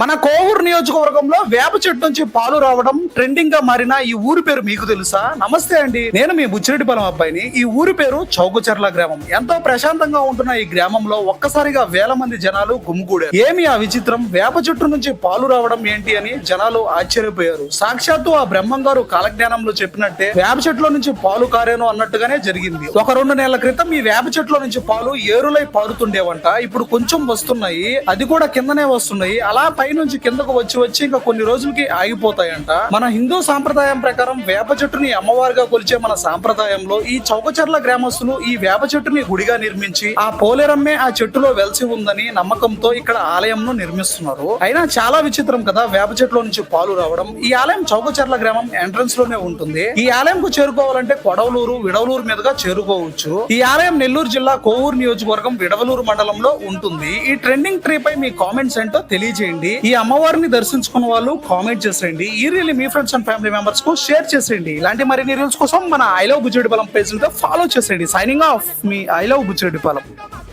మన కోవూరు నియోజకవర్గంలో వేప చెట్టు నుంచి పాలు రావడం ట్రెండింగ్గా మారిన ఈ ఊరి పేరు మీకు తెలుసా? నమస్తే అండి. నేను మీ బుచ్చిరెడ్డిపాలెం అబ్బాయిని. ఈ ఊరి పేరు చౌకచర్ల గ్రామం. ఎంతో ప్రశాంతంగా ఉంటున్న ఈ గ్రామంలో ఒక్కసారిగా వేల మంది జనాలు గుమ్మిగూడారు ఏమి ఆ విచిత్రం? వేప చెట్టు నుంచి పాలు రావడం ఏంటి అని జనాలు ఆశ్చర్యపోయారు. సాక్షాత్తు ఆ బ్రహ్మం గారు కాలజ్ఞానంలో చెప్పినట్టే వేప చెట్లో నుంచి పాలు కారేను అన్నట్టుగానే జరిగింది. ఒక రెండు నెలల క్రితం ఈ వేప చెట్లో నుంచి పాలు ఏరులై పారుతుండేవంట. ఇప్పుడు కొంచెం వస్తున్నాయి. అది కూడా కిందనే వస్తున్నాయి. అలా పైనుంచి కిందకు వచ్చి వచ్చి ఇంకా కొన్ని రోజులకి ఆగిపోతాయంట. మన హిందూ సాంప్రదాయం ప్రకారం వేప చెట్టుని అమ్మవారిగా కొలిచే మన సాంప్రదాయంలో ఈ చౌకచర్ల గ్రామస్తులు ఈ వేప చెట్టుని గుడిగా నిర్మించి ఆ పోలేరమ్మే ఆ చెట్టులో వెలిసి ఉందని నమ్మకంతో ఇక్కడ ఆలయంను నిర్మిస్తున్నారు. అయినా చాలా విచిత్రం కదా వేప చెట్టులో నుంచి పాలు రావడం. ఈ ఆలయం చౌకచర్ల గ్రామం ఎంట్రన్స్లోనే ఉంటుంది. ఈ ఆలయంకు చేరుకోవాలంటే కొడవలూరు విడవలూరు మీదుగా చేరుకోవచ్చు. ఈ ఆలయం నెల్లూరు జిల్లా కోవూరు నియోజకవర్గం విడవలూరు మండలంలో ఉంటుంది. ఈ ట్రెండింగ్ ట్రీ పై మీ కామెంట్స్ ఏంటో తెలియజేయండి. ఈ అమ్మవారిని దర్శించుకున్న వాళ్ళు కామెంట్ చేసేయండి. ఈ రీల్ మీ ఫ్రెండ్స్ అండ్ ఫ్యామిలీ మెంబర్స్కు షేర్ చేసేయండి. ఇలాంటి మరిన్ని రీల్స్ కోసం మన I love Bujjireddypalem page follow చేసేయండి. సైనింగ్ ఆఫ్ మీ ఐ లవ్ బుజ్జిరెడ్డిపాలెం